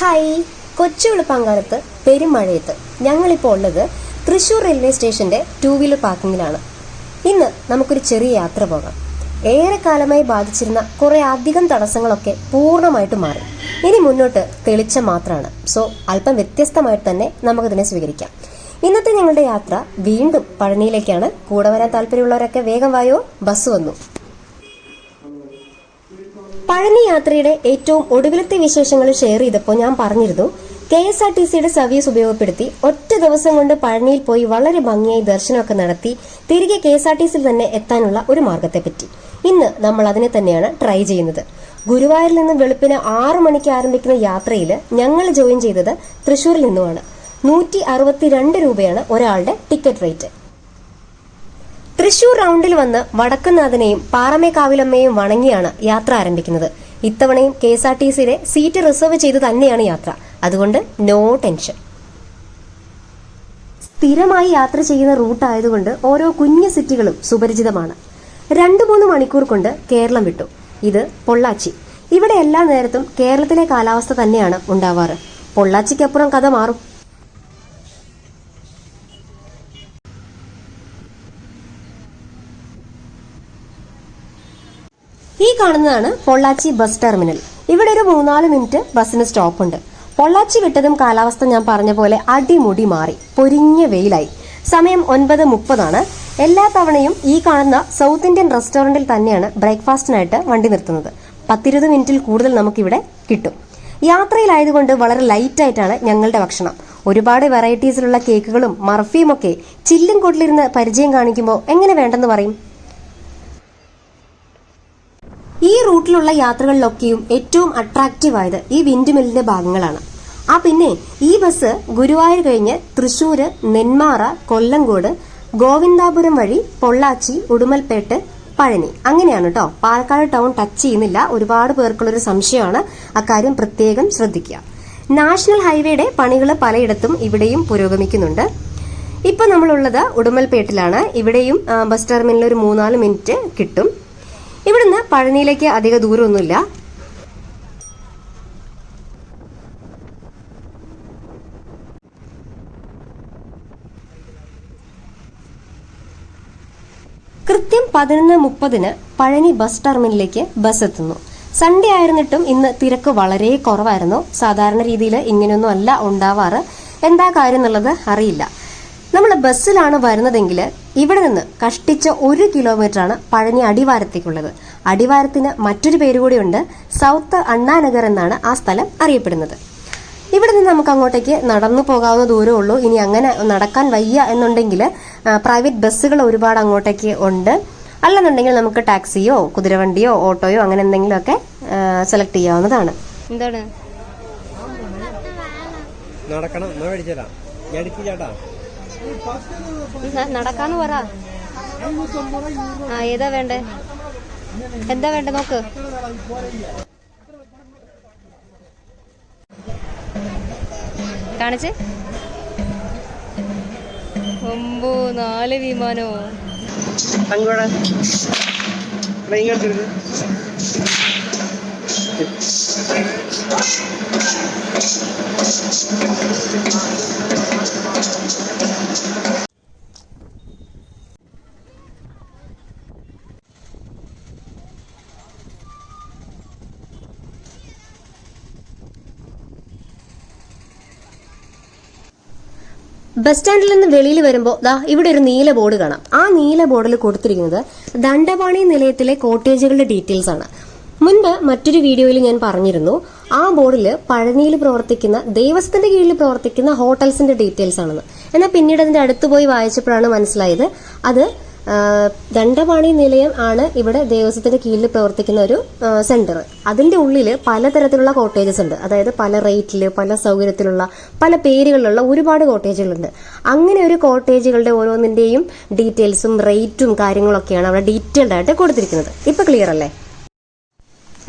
Hi. കൊച്ചു വെളുപ്പാങ്കാലത്ത് പെരുമഴയത്ത്. ഞങ്ങളിപ്പോൾ ഉള്ളത് തൃശൂർ റെയിൽവേ സ്റ്റേഷന്റെ ടൂ വീലർ പാർക്കിങ്ങിലാണ്. ഇന്ന് നമുക്കൊരു ചെറിയ യാത്ര പോകാം. ഏറെ കാലമായി ബാധിച്ചിരുന്ന കുറെ അധികം തടസ്സങ്ങളൊക്കെ പൂർണമായിട്ട് മാറി. ഇനി മുന്നോട്ട് തെളിച്ചം മാത്രമാണ് സോ അല്പം വ്യത്യസ്തമായിട്ട് തന്നെ നമുക്കിതിനെ സ്വീകരിക്കാം. ഇന്നത്തെ ഞങ്ങളുടെ യാത്ര വീണ്ടും പഴനിയിലേക്കാണ്. കൂടെ വരാൻ താല്പര്യമുള്ളവരൊക്കെ വേഗം വായോ? ബസ് വന്നു. പഴനി യാത്രയുടെ ഏറ്റവും ഒടുവിലത്തെ വിശേഷങ്ങൾ ഷെയർ ചെയ്തപ്പോൾ ഞാൻ പറഞ്ഞിരുന്നു കെ എസ് ആർ ടി സിയുടെ സർവീസ് ഉപയോഗപ്പെടുത്തി ഒറ്റ ദിവസം കൊണ്ട് പഴനിയിൽ പോയി വളരെ ഭംഗിയായി ദർശനമൊക്കെ നടത്തി തിരികെ കെ എസ് ആർ ടി സിയിൽ തന്നെ എത്താനുള്ള ഒരു മാർഗത്തെപ്പറ്റി ഇന്ന് നമ്മൾ അതിനെ തന്നെയാണ് ട്രൈ ചെയ്യുന്നത്. ഗുരുവായൂരിൽ നിന്ന് വെളുപ്പിന് ആറ് മണിക്ക് ആരംഭിക്കുന്ന യാത്രയിൽ ഞങ്ങൾ ജോയിൻ ചെയ്തത് തൃശൂരിൽ നിന്നുമാണ്. നൂറ്റി അറുപത്തിരണ്ട് രൂപയാണ് ഒരാളുടെ ടിക്കറ്റ് റേറ്റ് തൃശൂർ റൗണ്ടിൽ വന്ന് വടക്കുന്നാഥനെയും പാറമേക്കാവിലമ്മയും വണങ്ങിയാണ് യാത്ര ആരംഭിക്കുന്നത്. ഇത്തവണയും കെ എസ് ആർ ടി സിയിലെ സീറ്റ് റിസർവ് ചെയ്ത് തന്നെയാണ് യാത്ര. അതുകൊണ്ട് നോ ടെൻഷൻ. സ്ഥിരമായി യാത്ര ചെയ്യുന്ന റൂട്ടായതുകൊണ്ട് ഓരോ കുഞ്ഞു സിറ്റികളും സുപരിചിതമാണ്. രണ്ടു മൂന്ന് മണിക്കൂർ കൊണ്ട് കേരളം വിട്ടു. ഇത് പൊള്ളാച്ചി. ഇവിടെ എല്ലാ നേരത്തും കേരളത്തിലെ കാലാവസ്ഥ തന്നെയാണ് ഉണ്ടാവാറ്. പൊള്ളാച്ചിക്കപ്പുറം കഥ മാറും. ഈ കാണുന്നതാണ് പൊള്ളാച്ചി ബസ് ടെർമിനൽ. ഇവിടെ ഒരു മൂന്നാൽ മിനിറ്റ് ബസ്സിന് സ്റ്റോപ്പ് ഉണ്ട് പൊള്ളാച്ചി വിട്ടതും കാലാവസ്ഥ ഞാൻ പറഞ്ഞ പോലെ അടിമുടി മാറി. പൊരിഞ്ഞ വെയിലായി. സമയം ഒൻപത് മുപ്പതാണ്. എല്ലാ തവണയും ഈ കാണുന്ന സൗത്ത് ഇന്ത്യൻ റെസ്റ്റോറന്റിൽ തന്നെയാണ് ബ്രേക്ക്ഫാസ്റ്റിനായിട്ട് വണ്ടി നിർത്തുന്നത്. പത്തിരുപത് മിനിറ്റിൽ കൂടുതൽ നമുക്കിവിടെ കിട്ടും. യാത്രയിലായതുകൊണ്ട് വളരെ ലൈറ്റായിട്ടാണ് ഞങ്ങളുടെ ഭക്ഷണം. ഒരുപാട് വെറൈറ്റീസിലുള്ള കേക്കുകളും മർഫിയും ഒക്കെ ചില്ലും കൊട്ടിലിരുന്ന് പരിചയം കാണിക്കുമ്പോൾ എങ്ങനെ വേണ്ടെന്ന് പറയും? ഈ റൂട്ടിലുള്ള യാത്രകളിലൊക്കെയും ഏറ്റവും അട്രാക്റ്റീവ് ആയത് ഈ വിൻഡ് മില്ലിന്റെ ഭാഗങ്ങളാണ്. ആ പിന്നെ ഈ ബസ് ഗുരുവായൂർ കഴിഞ്ഞ് തൃശൂര് നെന്മാറ കൊല്ലങ്കോട് ഗോവിന്ദാപുരം വഴി പൊള്ളാച്ചി ഉടുമൽപേട്ട് പഴനി. അങ്ങനെയാണ് കേട്ടോ പാലക്കാട് ടൗൺ ടച്ച് ചെയ്യുന്നില്ല. ഒരുപാട് പേർക്കുള്ളൊരു സംശയമാണ്. അക്കാര്യം പ്രത്യേകം ശ്രദ്ധിക്കുക. നാഷണൽ ഹൈവേയുടെ പണികൾ പലയിടത്തും ഇവിടെയും പുരോഗമിക്കുന്നുണ്ട്. ഇപ്പൊ നമ്മളുള്ളത് ഉടുമൽപേട്ടിലാണ്. ഇവിടെയും ബസ് ടെർമിനൽ ഒരു മൂന്നാൽ മിനിറ്റ് കിട്ടും. ഇവിടുന്ന് പഴനിയിലേക്ക് അധിക ദൂരമൊന്നുമില്ല. കൃത്യം പതിനൊന്ന് മുപ്പതിന് പഴനി ബസ് ടെർമിനലിലേക്ക് ബസ് എത്തുന്നു. സൺഡേ ആയിരുന്നിട്ടും ഇന്ന് തിരക്ക് വളരെ കുറവായിരുന്നു. സാധാരണ രീതിയിൽ ഇങ്ങനെയൊന്നും അല്ല ഉണ്ടാവാറ്. എന്താ കാര്യം എന്നുള്ളത് അറിയില്ല. നമ്മൾ ബസ്സിലാണ് വരുന്നതെങ്കിൽ ഇവിടെ നിന്ന് കഷ്ടിച്ച ഒരു കിലോമീറ്ററാണ് പഴനി അടിവാരത്തേക്കുള്ളത്. അടിവാരത്തിന് മറ്റൊരു പേര് കൂടിയുണ്ട്. സൗത്ത് അണ്ണാനഗർ എന്നാണ് ആ സ്ഥലം അറിയപ്പെടുന്നത്. ഇവിടെ നിന്ന് നമുക്ക് അങ്ങോട്ടേക്ക് നടന്നു പോകാവുന്ന ദൂരമേ ഉള്ളൂ. ഇനി അങ്ങനെ നടക്കാൻ വയ്യ എന്നുണ്ടെങ്കിൽ പ്രൈവറ്റ് ബസ്സുകൾ ഒരുപാട് അങ്ങോട്ടേക്ക് ഉണ്ട്. അല്ലെന്നുണ്ടെങ്കിൽ നമുക്ക് ടാക്സിയോ കുതിരവണ്ടിയോ ഓട്ടോയോ അങ്ങനെ എന്തെങ്കിലുമൊക്കെ സെലക്ട് ചെയ്യാവുന്നതാണ്. എന്താണ്? നടക്കണം. നടക്കാന്ന് പറ. ആ ഏതാ വേണ്ടേ? എന്താ വേണ്ടേ നോക്ക്. കാണിച്ച്. ഒമ്പോ നാല് വിമാനോ? തങ്കോടെ ബസ് സ്റ്റാൻഡിൽ നിന്ന് വെളിയിൽ വരുമ്പോൾ ദാ ഇവിടെ ഒരു നീല ബോർഡ് കാണാം. ആ നീല ബോർഡിൽ കൊടുത്തിരിക്കുന്നത് ദണ്ഡപാണി നിലയത്തിലെ കോട്ടേജുകളുടെ ഡീറ്റെയിൽസ് ആണ്. മുൻപ് മറ്റൊരു വീഡിയോയിൽ ഞാൻ പറഞ്ഞിരുന്നു ആ ബോർഡിൽ പഴനിയിൽ പ്രവർത്തിക്കുന്ന ദേവസ്വത്തിന്റെ കീഴിൽ പ്രവർത്തിക്കുന്ന ഹോട്ടൽസിന്റെ ഡീറ്റെയിൽസ് ആണെന്ന്. എന്നാൽ പിന്നീട് അതിന്റെ അടുത്ത് പോയി വായിച്ചപ്പോഴാണ് മനസ്സിലായത് അത് ദണ്ഡപാണി നിലയം ആണ് ഇവിടെ ദേവസ്വത്തിന്റെ കീഴിൽ പ്രവർത്തിക്കുന്ന ഒരു സെന്റർ അതിന്റെ ഉള്ളിൽ പലതരത്തിലുള്ള കോട്ടേജസ് ഉണ്ട്. അതായത് പല റേറ്റിൽ പല സൗകര്യത്തിലുള്ള പല പേരുകളിലുള്ള ഒരുപാട് കോട്ടേജുകളുണ്ട് അങ്ങനെ ഒരു കോട്ടേജുകളുടെ ഓരോന്നിന്റെയും ഡീറ്റെയിൽസും റേറ്റും കാര്യങ്ങളൊക്കെയാണ് അവിടെ ഡീറ്റെയിൽഡ് ആയിട്ട് കൊടുത്തിരിക്കുന്നത്. ഇപ്പൊ ക്ലിയർ അല്ലേ?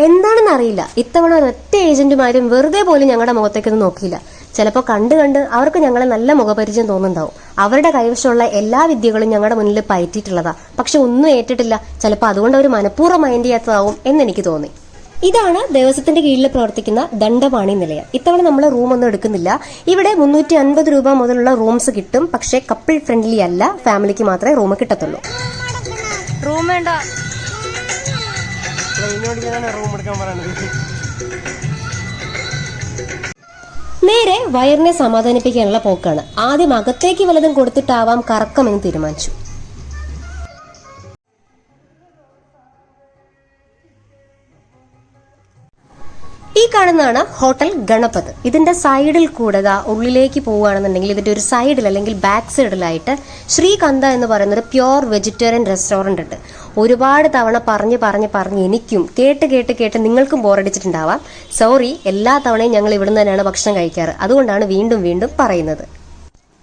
എന്താണെന്ന് അറിയില്ല ഇത്തവണ ഒരൊറ്റ ഏജന്റുമാരും വെറുതെ പോലും ഞങ്ങളുടെ മുഖത്തേക്കൊന്നും നോക്കിയില്ല. ചിലപ്പോൾ കണ്ട് കണ്ട് അവർക്ക് ഞങ്ങളെ നല്ല മുഖപരിചയം തോന്നുന്നുണ്ടാവും. അവരുടെ കൈവശമുള്ള എല്ലാ വിദ്യകളും ഞങ്ങളുടെ മുന്നിൽ പയറ്റിയിട്ടുള്ളതാ. പക്ഷെ ഒന്നും ഏറ്റിട്ടില്ല. ചിലപ്പോൾ അതുകൊണ്ട് അവർ മനഃപൂർവം മൈൻഡ് ചെയ്യാത്തതാവും എന്ന് എനിക്ക് തോന്നി. ഇതാണ് ദേവസ്വത്തിന്റെ കീഴിൽ പ്രവർത്തിക്കുന്ന ദണ്ഡപാണി നിലയം. ഇത്തവണ നമ്മൾ റൂം ഒന്നും എടുക്കുന്നില്ല. ഇവിടെ മുന്നൂറ്റി അൻപത് രൂപ മുതലുള്ള റൂംസ് കിട്ടും. പക്ഷേ കപ്പിൾ ഫ്രണ്ട്ലി അല്ല. ഫാമിലിക്ക് മാത്രമേ റൂം കിട്ടത്തുള്ളൂ. റൂം വേണ്ട. റൂം എടുക്കാൻ നേരെ വയറിനെ സമാധാനിപ്പിക്കാനുള്ള പോക്കാണ്. ആദ്യം അകത്തേക്ക് വലതും കൊടുത്തിട്ടാവാം കറക്കമെന്ന് തീരുമാനിച്ചു. ഈ കാണുന്നതാണ് ഹോട്ടൽ ഗണപത്. ഇതിന്റെ സൈഡിൽ കൂടെ ഉള്ളിലേക്ക് പോവുകയാണെന്നുണ്ടെങ്കിൽ ഇതിന്റെ ഒരു സൈഡിൽ അല്ലെങ്കിൽ ബാക്ക് സൈഡിലായിട്ട് ശ്രീകന്ത എന്ന് പറയുന്ന ഒരു പ്യോർ വെജിറ്റേറിയൻ റെസ്റ്റോറന്റ് ഉണ്ട്. ഒരുപാട് തവണ പറഞ്ഞ് പറഞ്ഞ് പറഞ്ഞ് എനിക്കും കേട്ട് കേട്ട് കേട്ട് നിങ്ങൾക്കും ബോറടിച്ചിട്ടുണ്ടാവാം. സോറി എല്ലാ തവണയും ഞങ്ങൾ ഇവിടുന്ന് തന്നെയാണ് ഭക്ഷണം കഴിക്കാറ്. അതുകൊണ്ടാണ് വീണ്ടും വീണ്ടും പറയുന്നത്.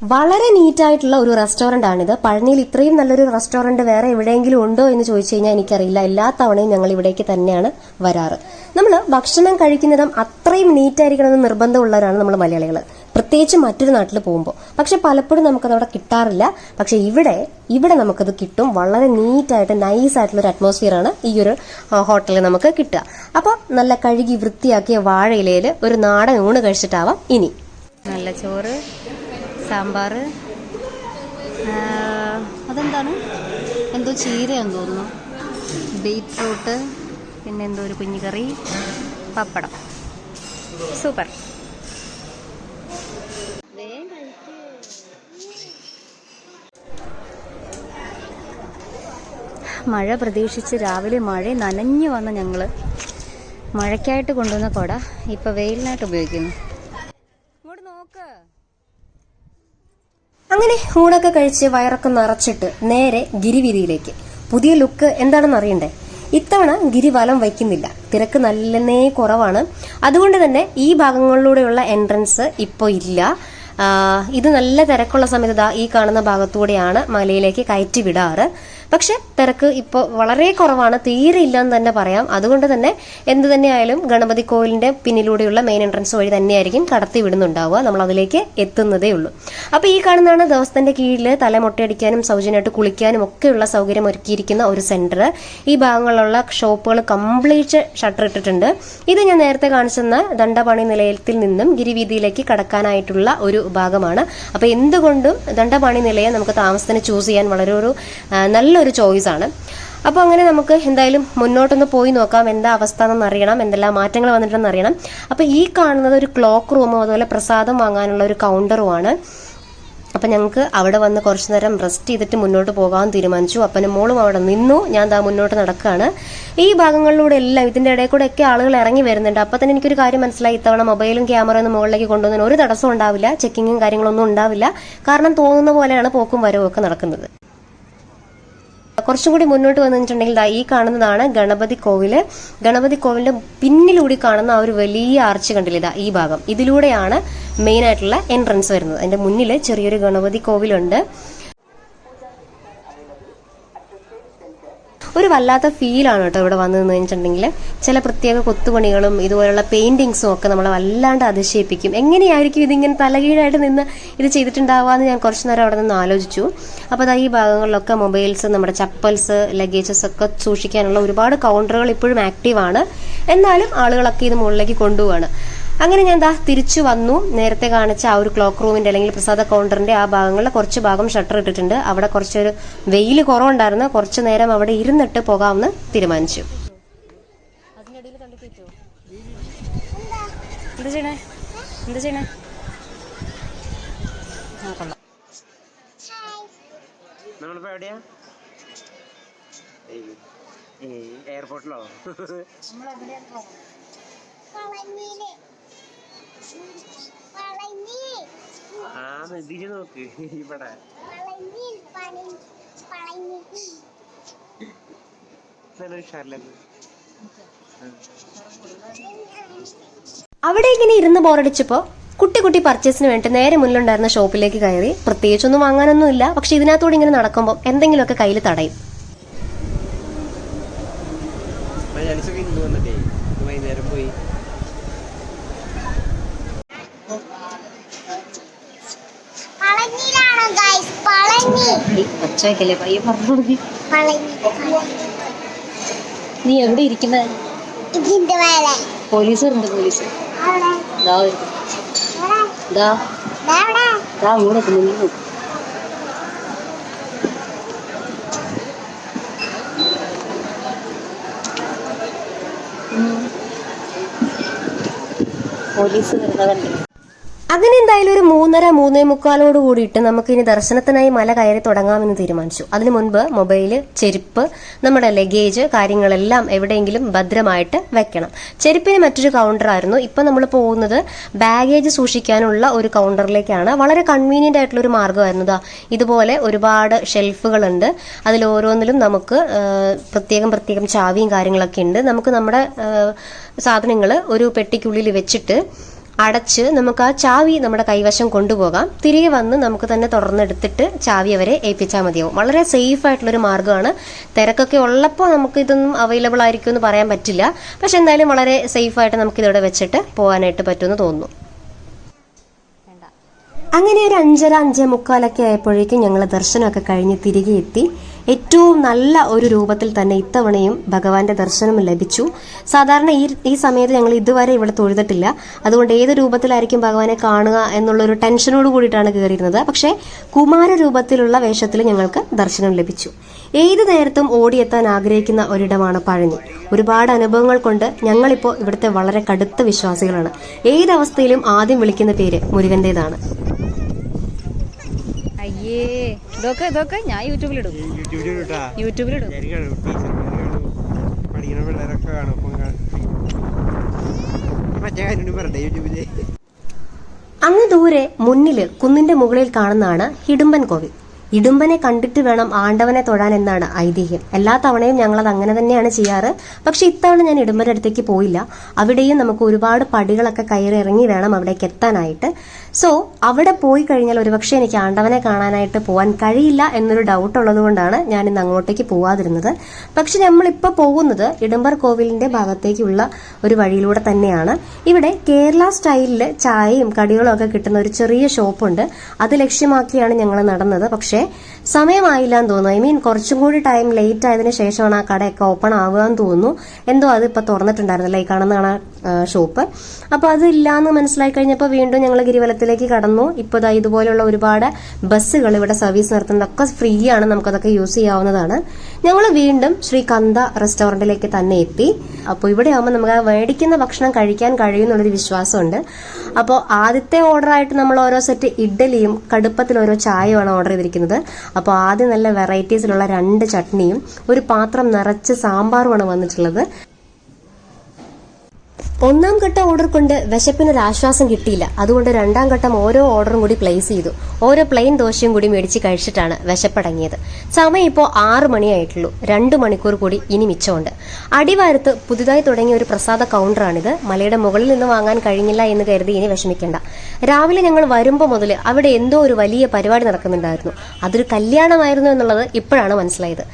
വളരെ നീറ്റായിട്ടുള്ള ഒരു റെസ്റ്റോറന്റ് ആണിത്. പഴനിയിൽ ഇത്രയും നല്ലൊരു റെസ്റ്റോറന്റ് വേറെ എവിടെയെങ്കിലും ഉണ്ടോ എന്ന് ചോദിച്ചു കഴിഞ്ഞാൽ എനിക്കറിയില്ല. എല്ലാ തവണയും ഞങ്ങൾ ഇവിടേക്ക് തന്നെയാണ് വരാറ്. നമ്മൾ ഭക്ഷണം കഴിക്കുന്നിടം അത്രയും നീറ്റായിരിക്കണമെന്ന് നിർബന്ധമുള്ളവരാണ് നമ്മൾ മലയാളികൾ പ്രത്യേകിച്ച് മറ്റൊരു നാട്ടിൽ പോകുമ്പോൾ പക്ഷെ പലപ്പോഴും നമുക്കത് അവിടെ കിട്ടാറില്ല. പക്ഷെ ഇവിടെ ഇവിടെ നമുക്കത് കിട്ടും. വളരെ നീറ്റായിട്ട് നൈസ് ആയിട്ടുള്ള ഒരു അറ്റ്മോസ്ഫിയർ ആണ് ഈ ഒരു ഹോട്ടലിൽ നമുക്ക് കിട്ടുക. അപ്പോൾ നല്ല കഴുകി വൃത്തിയാക്കിയ വാഴയിലയിൽ ഒരു നാടൻ ഊണ് കഴിച്ചിട്ടാവാം ഇനി. നല്ല ചോറ് സാമ്പാർ അതെന്താണ്? എന്തോ ചീരയാന്ന് തോന്നുന്നു. ബീറ്റ്റൂട്ട് പിന്നെ എന്തോ ഒരു കുഞ്ഞുകറി പപ്പടം. സൂപ്പർ. മഴ പ്രതീക്ഷിച്ച് രാവിലെ മഴ നനഞ്ഞു വന്ന ഞങ്ങൾ മഴയ്ക്കായിട്ട് കൊണ്ടുവന്ന കുട ഇപ്പൊ വെയിലിനായിട്ട് ഉപയോഗിക്കുന്നു. ഇങ്ങോട്ട് നോക്ക്. അങ്ങനെ ഊണൊക്കെ കഴിച്ച് വയറൊക്കെ നിറച്ചിട്ട് നേരെ ഗിരിവീതിയിലേക്ക്. പുതിയ ലുക്ക് എന്താണെന്ന് അറിയണ്ടേ? ഇത്തവണ ഗിരി വലം വയ്ക്കുന്നില്ല. തിരക്ക് നല്ലനേ കുറവാണ്. അതുകൊണ്ട് തന്നെ ഈ ഭാഗങ്ങളിലൂടെയുള്ള എൻട്രൻസ് ഇപ്പോൾ ഇല്ല. ഇത് നല്ല തിരക്കുള്ള സമയത്ത് ഈ കാണുന്ന ഭാഗത്തൂടെയാണ് മലയിലേക്ക് കയറ്റി വിടാറ്. പക്ഷെ തിരക്ക് ഇപ്പോൾ വളരെ കുറവാണ്. തീരെ ഇല്ലെന്ന് തന്നെ പറയാം. അതുകൊണ്ട് തന്നെ എന്ത് തന്നെയായാലും ഗണപതി കോവിലിന്റെ പിന്നിലൂടെയുള്ള മെയിൻ എൻട്രൻസ് വഴി തന്നെയായിരിക്കും കടത്തി വിടുന്നുണ്ടാവുക. നമ്മൾ അതിലേക്ക് എത്തുന്നതേ ഉള്ളൂ. അപ്പോൾ ഈ കാണുന്നതാണ് ദിവസത്തിന്റെ കീഴിൽ തല മുട്ടയടിക്കാനും സൗജന്യമായിട്ട് കുളിക്കാനും ഒക്കെയുള്ള സൗകര്യം ഒരുക്കിയിരിക്കുന്ന ഒരു സെന്റർ ഈ ഭാഗങ്ങളിലുള്ള ഷോപ്പുകൾ കംപ്ലീറ്റ് ഷട്ടർ ഇട്ടിട്ടുണ്ട്. ഇത് ഞാൻ നേരത്തെ കാണിച്ചെന്ന ദണ്ഡപാണി നിലയത്തിൽ നിന്നും ഗിരിവീതിയിലേക്ക് കടക്കാനായിട്ടുള്ള ഒരു ഭാഗമാണ്. അപ്പോൾ എന്തുകൊണ്ടും ദണ്ഡപാണി നിലയം നമുക്ക് താമസത്തിന് ചൂസ് ചെയ്യാൻ വളരെ ഒരു ആ, നല്ലൊരു ചോയ്സ് ആണ്. അപ്പോൾ അങ്ങനെ നമുക്ക് എന്തായാലും മുന്നോട്ടൊന്ന് പോയി നോക്കാം. എന്താ അവസ്ഥ എന്നൊന്ന് അറിയണം. എന്തെല്ലാം മാറ്റങ്ങൾ വന്നിട്ടുണ്ടെന്ന് അറിയണം. അപ്പോൾ ഈ കാണുന്നത് ഒരു ക്ലോക്ക് റൂമോ അതുപോലെ പ്രസാദം വാങ്ങാനുള്ള ഒരു കൗണ്ടറുമാണ് അപ്പം ഞങ്ങൾക്ക് അവിടെ വന്ന് കുറച്ചു നേരം റെസ്റ്റ് ചെയ്തിട്ട് മുന്നോട്ട് പോകാൻ തീരുമാനിച്ചു. അപ്പനും മോളും അവിടെ നിന്നു. ഞാൻ ദാ മുന്നോട്ട് നടക്കുകയാണ് ഈ ഭാഗങ്ങളിലൂടെ എല്ലാം ഇതിന്റെ ഇടയിൽ കൂടെ ഒക്കെ ആളുകൾ ഇറങ്ങി വരുന്നുണ്ട്. അപ്പം തന്നെ എനിക്കൊരു കാര്യം മനസ്സിലായി. ഇത്തവണ മൊബൈലും ക്യാമറയൊന്നും മുകളിലേക്ക് കൊണ്ടുവന്നതിന് ഒരു തടസ്സം ഉണ്ടാവില്ല. ചെക്കിങ്ങും കാര്യങ്ങളൊന്നും ഉണ്ടാവില്ല. കാരണം തോന്നുന്ന പോലെയാണ് പോക്കും വരവും ഒക്കെ നടക്കുന്നത്. കുറച്ചും കൂടി മുന്നോട്ട് വന്നിട്ടുണ്ടെങ്കിൽ ഈ കാണുന്നതാണ് ഗണപതി കോവിൽ. ഗണപതി കോവിലിന്റെ പിന്നിലൂടെ കാണുന്ന ആ ഒരു വലിയ ആർച്ച് കണ്ടില്ല? ഇതാ ഈ ഭാഗം. ഇതിലൂടെയാണ് മെയിൻ ആയിട്ടുള്ള എൻട്രൻസ് വരുന്നത്. അതിന്റെ മുന്നിൽ ചെറിയൊരു ഗണപതി കോവിലുണ്ട്. ഒരു വല്ലാത്ത ഫീലാണ് കേട്ടോ ഇവിടെ വന്നു നിന്ന് കഴിഞ്ഞിട്ടുണ്ടെങ്കിൽ ചില പ്രത്യേക കൊത്തുപണികളും ഇതുപോലുള്ള പെയിന്റിങ്സും ഒക്കെ നമ്മളെ വല്ലാണ്ട് അതിശയിപ്പിക്കും. എങ്ങനെയായിരിക്കും ഇതിങ്ങനെ തലകീഴായിട്ട് നിന്ന് ഇത് ചെയ്തിട്ടുണ്ടാവുക എന്ന് ഞാൻ കുറച്ച് നേരം അവിടെ നിന്ന് ആലോചിച്ചു. അപ്പോൾ അതാ ഈ ഭാഗങ്ങളിലൊക്കെ മൊബൈൽസ് നമ്മുടെ ചപ്പൽസ് ലഗേജസ് ഒക്കെ സൂക്ഷിക്കാനുള്ള ഒരുപാട് കൗണ്ടറുകൾ ഇപ്പോഴും ആക്റ്റീവാണ് എന്നാലും ആളുകളൊക്കെ ഇത് മുകളിലേക്ക് കൊണ്ടുപോവാണ്. അങ്ങനെ ഞാൻ ദാ തിരിച്ചു വന്നു. നേരത്തെ കാണിച്ച ആ ഒരു ക്ലോക്ക് റൂമിന്റെ അല്ലെങ്കിൽ പ്രസാദ കൗണ്ടറിന്റെ ആ ഭാഗങ്ങളിൽ കുറച്ച് ഭാഗം ഷട്ടർ ഇട്ടിട്ടുണ്ട്. അവിടെ കുറച്ചൊരു വെയിൽ കുറവുണ്ടായിരുന്നു. കുറച്ചു നേരം അവിടെ ഇരുന്നിട്ട് പോകാമെന്ന് തീരുമാനിച്ചു. എന്താ ചെയ്യണേ? എന്താ ചെയ്യണേ? നമ്മളിപ്പോ എവിടെയാ? എയർപോർട്ടിലോ പളനി ആ ഇതിന് നോക്ക് ഇവിടെ അവിടെ ഇങ്ങനെ ഇരുന്ന് ബോറടിച്ചപ്പോൾ കുട്ടി കുട്ടി പർച്ചേസിന് വേണ്ടി നേരെ മുന്നിലുണ്ടായിരുന്ന ഷോപ്പിലേക്ക് കയറി പ്രത്യേകിച്ചൊന്നും വാങ്ങാനൊന്നുമില്ല. പക്ഷെ ഇതിനകത്തൂടെ ഇങ്ങനെ നടക്കുമ്പോൾ എന്തെങ്കിലുമൊക്കെ കയ്യിൽ തടയും. ഒച്ചവെക്കല്ലേ പയ്യെ പറഞ്ഞു കൊടുക്കി നീ എവിടെ മേലെ പോലീസ്. വരുന്നുണ്ട് പോലീസ് പോലീസ് വരുന്ന അങ്ങനെ എന്തായാലും ഒരു മൂന്നര മൂന്നേ മുക്കാലോട് കൂടിയിട്ട് നമുക്ക് ഇനി ദർശനത്തിനായി മല കയറി തുടങ്ങാമെന്ന് തീരുമാനിച്ചു. അതിനു മുൻപ് മൊബൈൽ ചെരുപ്പ് നമ്മുടെ ലഗേജ് കാര്യങ്ങളെല്ലാം എവിടെയെങ്കിലും ഭദ്രമായിട്ട് വെക്കണം. ചെരുപ്പിന് മറ്റൊരു കൗണ്ടർ ആയിരുന്നു. ഇപ്പൊ നമ്മൾ പോകുന്നത് ബാഗേജ് സൂക്ഷിക്കാനുള്ള ഒരു കൗണ്ടറിലേക്കാണ് വളരെ കൺവീനിയന്റ് ആയിട്ടുള്ള ഒരു മാർഗമായിരുന്നു. ഇതുപോലെ ഒരുപാട് ഷെൽഫുകളുണ്ട് അതിൽ ഓരോന്നിലും നമുക്ക് പ്രത്യേകം പ്രത്യേകം ചാവിയും കാര്യങ്ങളൊക്കെ ഉണ്ട്. നമുക്ക് നമ്മുടെ സാധനങ്ങൾ ഒരു പെട്ടിക്കുള്ളിൽ വെച്ചിട്ട് അടച്ച് നമുക്ക് ആ ചാവി നമ്മുടെ കൈവശം കൊണ്ടുപോകാം. തിരികെ വന്ന് നമുക്ക് തന്നെ തുറന്നെടുത്തിട്ട് ചാവി അവരെ ഏൽപ്പിച്ചാൽ മതിയാവും. വളരെ സേഫ് ആയിട്ടുള്ളൊരു മാർഗമാണ്. തിരക്കൊക്കെ ഉള്ളപ്പോൾ നമുക്ക് ഇതൊന്നും അവൈലബിൾ ആയിരിക്കും എന്ന് പറയാൻ പറ്റില്ല. പക്ഷെ എന്തായാലും വളരെ സേഫ് ആയിട്ട് നമുക്ക് ഇതോടെ വെച്ചിട്ട് പോകാനായിട്ട് പറ്റുമെന്ന് തോന്നുന്നു. അങ്ങനെ ഒരു അഞ്ചര അഞ്ചേ മുക്കാലൊക്കെ ആയപ്പോഴേക്കും ഞങ്ങൾ ദർശനമൊക്കെ കഴിഞ്ഞ് തിരികെ എത്തി. ഏറ്റവും നല്ല ഒരു രൂപത്തിൽ തന്നെ ഇത്തവണയും ഭഗവാന്റെ ദർശനം ലഭിച്ചു. സാധാരണ ഈ ഈ സമയത്ത് ഞങ്ങൾ ഇതുവരെ ഇവിടെ തൊഴുതിട്ടില്ല. അതുകൊണ്ട് ഏത് രൂപത്തിലായിരിക്കും ഭഗവാനെ കാണുക എന്നുള്ള ഒരു ടെൻഷനോട് കൂടിയിട്ടാണ് കയറിയിരുന്നത്. പക്ഷേ കുമാര രൂപത്തിലുള്ള വേഷത്തിൽ ഞങ്ങൾക്ക് ദർശനം ലഭിച്ചു. ഏത് നേരത്തും ഓടിയെത്താൻ ആഗ്രഹിക്കുന്ന ഒരിടമാണ് പഴഞ്ഞി ഒരുപാട് അനുഭവങ്ങൾ കൊണ്ട് ഞങ്ങളിപ്പോൾ ഇവിടുത്തെ വളരെ കടുത്ത വിശ്വാസികളാണ്. ഏതവസ്ഥയിലും ആദ്യം വിളിക്കുന്ന പേര് മുരുകന്റേതാണ്. അയ്യേ. ഇതൊക്കെ ഇതൊക്കെ ഞാൻ യൂട്യൂബിലിടും. യൂട്യൂബിലിടും. കാണും ടീച്ചർമാർ കാണും പഠിക്കുന്ന പിള്ളേരൊക്കെ കാണും അപ്പം കാണും. മറ്റേ കാര്യം പറയട്ടെ യൂട്യൂബിൽ? അങ്ങ് ദൂരെ മുന്നിൽ കുന്നിന്റെ മുകളിൽ കാണുന്നതാണ് ഹിഡുമ്പൻ കോവിൽ. ഇടുമ്പനെ കണ്ടിട്ട് വേണം ആണ്ടവനെ തൊഴാൻ എന്നാണ് ഐതിഹ്യം. എല്ലാ തവണയും ഞങ്ങൾ അത് അങ്ങനെ തന്നെയാണ് ചെയ്യാറ്. പക്ഷെ ഇത്തവണ ഞാൻ ഇടുമ്പന്റെ അടുത്തേക്ക് പോയില്ല. അവിടെയും നമുക്ക് ഒരുപാട് പടികളൊക്കെ കയറി ഇറങ്ങി വേണം അവിടേക്ക് എത്താനായിട്ട്. സോ അവിടെ പോയി കഴിഞ്ഞാൽ ഒരുപക്ഷെ എനിക്ക് ആണ്ടവനെ കാണാനായിട്ട് പോകാൻ കഴിയില്ല എന്നൊരു ഡൗട്ട് ഉള്ളതുകൊണ്ടാണ് ഞാൻ ഇന്ന് അങ്ങോട്ടേക്ക് പോവാതിരുന്നത്. പക്ഷെ നമ്മളിപ്പോൾ പോകുന്നത് ഇടുമ്പർ കോവിലിന്റെ ഭാഗത്തേക്കുള്ള ഒരു വഴിയിലൂടെ തന്നെയാണ്. ഇവിടെ കേരള സ്റ്റൈലിൽ ചായയും കടികളും ഒക്കെ കിട്ടുന്ന ഒരു ചെറിയ ഷോപ്പുണ്ട്. അത് ലക്ഷ്യമാക്കിയാണ് ഞങ്ങൾ നടന്നത്. പക്ഷേ പക്ഷേ സമയമായില്ല എന്ന് തോന്നുന്നു. ഐ മീൻ കുറച്ചും കൂടി ടൈം ലേറ്റ് ആയതിനു ശേഷമാണ് ആ കടയൊക്കെ ഓപ്പൺ ആവുക എന്ന് തോന്നുന്നു. എന്തോ അത് ഇപ്പൊ തുറന്നിട്ടുണ്ടായിരുന്നില്ല ഈ കാണുന്നതാണ് ഷോപ്പ് അപ്പൊ അത് ഇല്ലാന്ന് മനസ്സിലായി കഴിഞ്ഞപ്പോൾ വീണ്ടും ഞങ്ങൾ ഗിരിവലത്തിലേക്ക് കടന്നു. ഇപ്പോൾ ദാ ഇതുപോലുള്ള ഒരുപാട് ബസ്സുകൾ ഇവിടെ സർവീസ് നടത്തുന്നതൊക്കെ ഫ്രീ ആണ്. നമുക്കതൊക്കെ യൂസ് ചെയ്യാവുന്നതാണ്. ഞങ്ങൾ വീണ്ടും ശ്രീ കന്ത റെസ്റ്റോറന്റിലേക്ക് തന്നെ എത്തി. അപ്പോൾ ഇവിടെ ആവുമ്പോൾ നമുക്ക് മേടിക്കുന്ന ഭക്ഷണം കഴിക്കാൻ കഴിയുമെന്നുള്ളൊരു വിശ്വാസമുണ്ട്. അപ്പോൾ ആദ്യത്തെ ഓർഡർ ആയിട്ട് നമ്മൾ ഓരോ സെറ്റ് ഇഡ്ഡലിയും കടുപ്പത്തിൽ ഓരോ ചായയുമാണ് ഓർഡർ ചെയ്തിരിക്കുന്നത്. അപ്പോൾ ആദ്യം നല്ല വെറൈറ്റീസിലുള്ള രണ്ട് ചട്നിയും ഒരു പാത്രം നിറച്ച് സാമ്പാറുമാണ് വന്നിട്ടുള്ളത്. ഒന്നാം ഘട്ട ഓർഡർ കൊണ്ട് വിശപ്പിനൊരു ആശ്വാസം കിട്ടിയില്ല. അതുകൊണ്ട് രണ്ടാം ഘട്ടം ഓരോ ഓർഡറും കൂടി പ്ലേസ് ചെയ്തു. ഓരോ പ്ലെയിൻ ദോശയും കൂടി മേടിച്ച് കഴിച്ചിട്ടാണ് വിശപ്പടങ്ങിയത്. സമയം ഇപ്പോൾ ആറ് മണിയായിട്ടുള്ളൂ. രണ്ട് മണിക്കൂർ കൂടി ഇനി മിച്ചമുണ്ട്. അടിവാരത്ത് പുതുതായി തുടങ്ങിയ ഒരു പ്രസാദ കൗണ്ടറാണിത് മലയുടെ മുകളിൽ നിന്ന് വാങ്ങാൻ കഴിഞ്ഞില്ല എന്ന് കരുതി ഇനി വിഷമിക്കേണ്ട. രാവിലെ ഞങ്ങൾ വരുമ്പോൾ മുതൽ അവിടെ എന്തോ ഒരു വലിയ പരിപാടി നടക്കുന്നുണ്ടായിരുന്നു. അതൊരു കല്യാണമായിരുന്നു എന്നുള്ളത് ഇപ്പോഴാണ് മനസ്സിലായത്.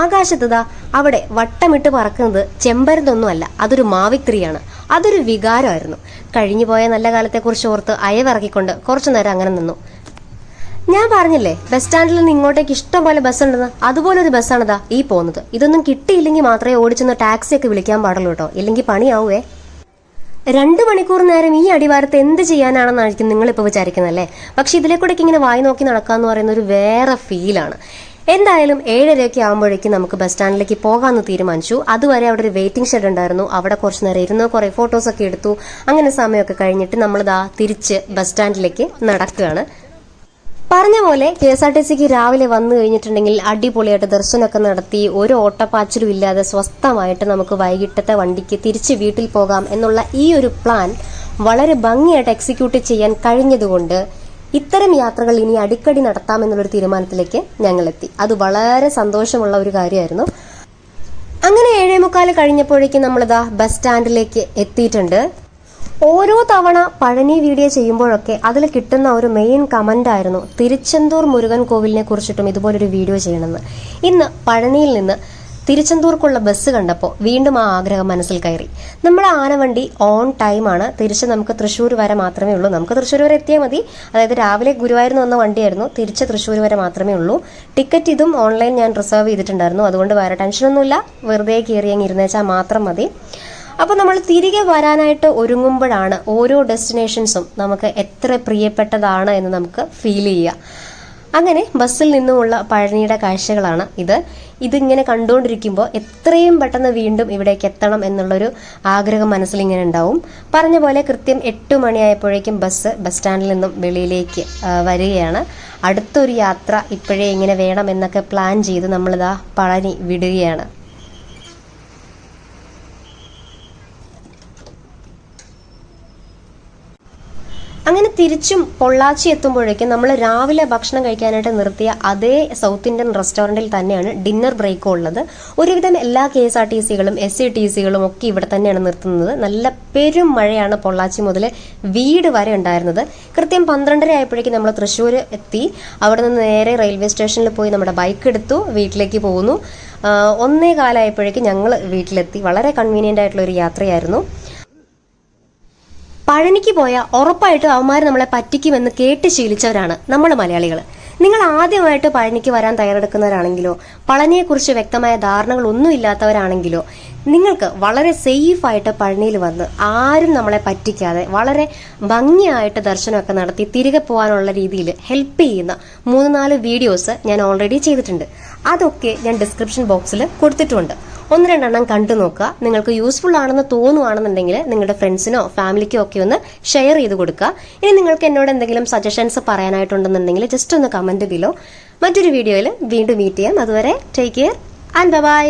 ആകാശത്തുതാ അവിടെ വട്ടമിട്ട് പറക്കുന്നത് ചെമ്പരന്തൊന്നുമല്ല അതൊരു മാവിത്രിയാണ് അതൊരു വികാരമായിരുന്നു. കഴിഞ്ഞുപോയ നല്ല കാലത്തെക്കുറിച്ച് ഓർത്ത് അയവിറക്കിക്കൊണ്ട് കുറച്ചു നേരം അങ്ങനെ നിന്നു. ഞാൻ പറഞ്ഞില്ലേ ബസ് സ്റ്റാൻഡിൽ നിന്ന് ഇങ്ങോട്ടേക്ക് ഇഷ്ടം പോലെ ബസ് ഉണ്ടെന്ന്? അതുപോലെ ഒരു ബസ്സാണിതാ ഈ പോകുന്നത്. ഇതൊന്നും കിട്ടിയില്ലെങ്കിൽ മാത്രമേ ഓടിച്ചെന്ന് ടാക്സിയൊക്കെ വിളിക്കാൻ പാടുള്ളൂ കേട്ടോ. ഇല്ലെങ്കിൽ പണിയാവേ രണ്ട് മണിക്കൂർ നേരം ഈ അടിവാരത്ത് എന്ത് ചെയ്യാനാണെന്നായിരിക്കും നിങ്ങളിപ്പോൾ വിചാരിക്കുന്നല്ലേ പക്ഷെ ഇതിലേക്കൂടെയൊക്കെ ഇങ്ങനെ വായി നോക്കി നടക്കാന്ന് പറയുന്ന ഒരു വേറെ ഫീലാണ് എന്തായാലും ഏഴരയൊക്കെ ആകുമ്പോഴേക്കും നമുക്ക് ബസ് സ്റ്റാൻഡിലേക്ക് പോകാമെന്ന് തീരുമാനിച്ചു. അതുവരെ അവിടെ ഒരു വെയിറ്റിംഗ് ഷെഡ് ഉണ്ടായിരുന്നു. അവിടെ കുറച്ച് നേരം ഇരുന്ന് കുറേ ഫോട്ടോസൊക്കെ എടുത്തു. അങ്ങനെ സമയമൊക്കെ കഴിഞ്ഞിട്ട് നമ്മൾ നമ്മളിതാ തിരിച്ച് ബസ് സ്റ്റാൻഡിലേക്ക് നടക്കുകയാണ്. പറഞ്ഞ പോലെ കെ എസ് ആർ ടി സിക്ക് രാവിലെ വന്നു കഴിഞ്ഞിട്ടുണ്ടെങ്കിൽ അടിപൊളിയായിട്ട് ദർശനമൊക്കെ നടത്തി ഒരു ഓട്ടപ്പാച്ചിലും ഇല്ലാതെ സ്വസ്ഥമായിട്ട് നമുക്ക് വൈകിട്ടത്തെ വണ്ടിക്ക് തിരിച്ച് വീട്ടിൽ പോകാം എന്നുള്ള ഈ ഒരു പ്ലാൻ വളരെ ഭംഗിയായിട്ട് എക്സിക്യൂട്ട് ചെയ്യാൻ കഴിഞ്ഞതുകൊണ്ട് ഇത്തരം യാത്രകൾ ഇനി അടിക്കടി നടത്താമെന്നുള്ളൊരു തീരുമാനത്തിലേക്ക് ഞങ്ങൾ എത്തി അത് വളരെ സന്തോഷമുള്ള ഒരു കാര്യമായിരുന്നു. അങ്ങനെ ഏഴേ മുക്കാൽ കഴിഞ്ഞപ്പോഴേക്കും നമ്മളിതാ ബസ് സ്റ്റാൻഡിലേക്ക് എത്തിയിട്ടുണ്ട്. ഓരോ തവണ പഴനി വീഡിയോ ചെയ്യുമ്പോഴൊക്കെ അതിൽ കിട്ടുന്ന ഒരു മെയിൻ കമന്റ് ആയിരുന്നു തിരുച്ചെന്തൂർ മുരുകൻ കോവിലിനെ കുറിച്ചിട്ടും ഇതുപോലൊരു വീഡിയോ ചെയ്യണമെന്ന്. ഇന്ന് പഴനിയിൽ നിന്ന് തിരുച്ചെന്തൂർക്കുള്ള ബസ് കണ്ടപ്പോൾ വീണ്ടും ആ ആഗ്രഹം മനസ്സിൽ കയറി. നമ്മുടെ ആനവണ്ടി ഓൺ ടൈമാണ് തിരിച്ച് നമുക്ക് തൃശ്ശൂർ വരെ മാത്രമേ ഉള്ളൂ. നമുക്ക് തൃശ്ശൂർ വരെ എത്തിയാൽ മതി. അതായത് രാവിലെ ഗുരുവായൂർ വന്ന വണ്ടിയായിരുന്നു. തിരിച്ച് തൃശ്ശൂർ വരെ മാത്രമേ ഉള്ളൂ. ടിക്കറ്റ് ഇതും ഓൺലൈൻ ഞാൻ റിസർവ് ചെയ്തിട്ടുണ്ടായിരുന്നു. അതുകൊണ്ട് വേറെ ടെൻഷനൊന്നുമില്ല വെറുതെ കയറി അങ്ങ് ഇരുന്നേച്ചാൽ മാത്രം മതി. അപ്പോൾ നമ്മൾ തിരികെ വരാനായിട്ട് ഒരുങ്ങുമ്പോഴാണ് ഓരോ ഡെസ്റ്റിനേഷൻസും നമുക്ക് എത്ര പ്രിയപ്പെട്ടതാണ് എന്ന് നമുക്ക് ഫീൽ ചെയ്യുക അങ്ങനെ ബസ്സിൽ നിന്നുമുള്ള പഴനിയുടെ കാഴ്ചകളാണ് ഇത്. ഇതിങ്ങനെ കണ്ടുകൊണ്ടിരിക്കുമ്പോൾ എത്രയും പെട്ടെന്ന് വീണ്ടും ഇവിടേക്ക് എത്തണം എന്നുള്ളൊരു ആഗ്രഹം മനസ്സിൽ ഇങ്ങനെ ഉണ്ടാവും. പറഞ്ഞ പോലെ കൃത്യം എട്ട് മണിയായപ്പോഴേക്കും ബസ് ബസ് സ്റ്റാൻഡിൽ നിന്നും വെളിയിലേക്ക് വരികയാണ്. അടുത്തൊരു യാത്ര ഇപ്പോഴേ ഇങ്ങനെ വേണം എന്നൊക്കെ പ്ലാൻ ചെയ്ത് നമ്മളിതാ പഴനി വിടുകയാണ്. അങ്ങനെ തിരിച്ചും പൊള്ളാച്ചി എത്തുമ്പോഴേക്കും നമ്മൾ രാവിലെ ഭക്ഷണം കഴിക്കാനായിട്ട് നിർത്തിയ അതേ സൗത്ത് ഇന്ത്യൻ റെസ്റ്റോറന്റിൽ തന്നെയാണ് ഡിന്നർ ബ്രേക്കും ഉള്ളത്. ഒരുവിധം എല്ലാ കെ എസ് ആർ ടി സികളും എസ് സി ടി സികളും ഒക്കെ ഇവിടെ തന്നെയാണ് നിർത്തുന്നത്. നല്ല പെരും മഴയാണ് പൊള്ളാച്ചി മുതൽ വീട് വരെ ഉണ്ടായിരുന്നത്. കൃത്യം പന്ത്രണ്ടര ആയപ്പോഴേക്കും നമ്മൾ തൃശ്ശൂർ എത്തി. അവിടെ നിന്ന് നേരെ റെയിൽവേ സ്റ്റേഷനിൽ പോയി നമ്മുടെ ബൈക്ക് എടുത്തു വീട്ടിലേക്ക് പോകുന്നു ഒന്നേ കാലമായപ്പോഴേക്കും ഞങ്ങൾ വീട്ടിലെത്തി. വളരെ കൺവീനിയന്റ് ആയിട്ടുള്ള ഒരു യാത്രയായിരുന്നു. പഴനിക്ക് പോയാൽ ഉറപ്പായിട്ടും അവന്മാർ നമ്മളെ പറ്റിക്കുമെന്ന് കേട്ട് ശീലിച്ചവരാണ് നമ്മൾ മലയാളികൾ നിങ്ങൾ ആദ്യമായിട്ട് പഴനിക്ക് വരാൻ തയ്യാറെടുക്കുന്നവരാണെങ്കിലോ പളനിയെക്കുറിച്ച് വ്യക്തമായ ധാരണകൾ ഒന്നും ഇല്ലാത്തവരാണെങ്കിലോ നിങ്ങൾക്ക് വളരെ സേഫായിട്ട് പഴനിയിൽ വന്ന് ആരും നമ്മളെ പറ്റിക്കാതെ വളരെ ഭംഗിയായിട്ട് ദർശനമൊക്കെ നടത്തി തിരികെ പോകാനുള്ള രീതിയിൽ ഹെൽപ്പ് ചെയ്യുന്ന മൂന്ന് നാല് വീഡിയോസ് ഞാൻ ഓൾറെഡി ചെയ്തിട്ടുണ്ട്. അതൊക്കെ ഞാൻ ഡിസ്ക്രിപ്ഷൻ ബോക്സിൽ കൊടുത്തിട്ടുണ്ട്. ഒന്ന് രണ്ടെണ്ണം കണ്ടു നോക്കുക. നിങ്ങൾക്ക് യൂസ്ഫുൾ ആണെന്ന് തോന്നുവാണെന്നുണ്ടെങ്കിൽ നിങ്ങളുടെ ഫ്രണ്ട്സിനോ ഫാമിലിക്കോ ഒക്കെ ഒന്ന് ഷെയർ ചെയ്ത് കൊടുക്കുക. ഇനി നിങ്ങൾക്ക് എന്നോട് എന്തെങ്കിലും സജഷൻസ് പറയാനായിട്ടുണ്ടെന്നുണ്ടെങ്കിൽ ജസ്റ്റ് ഒന്ന് കമന്റ് ബിലോ മറ്റൊരു വീഡിയോയിൽ വീണ്ടും മീറ്റ് ചെയ്യാം. അതുവരെ ടേക്ക് കെയർ ആൻഡ് ബൈ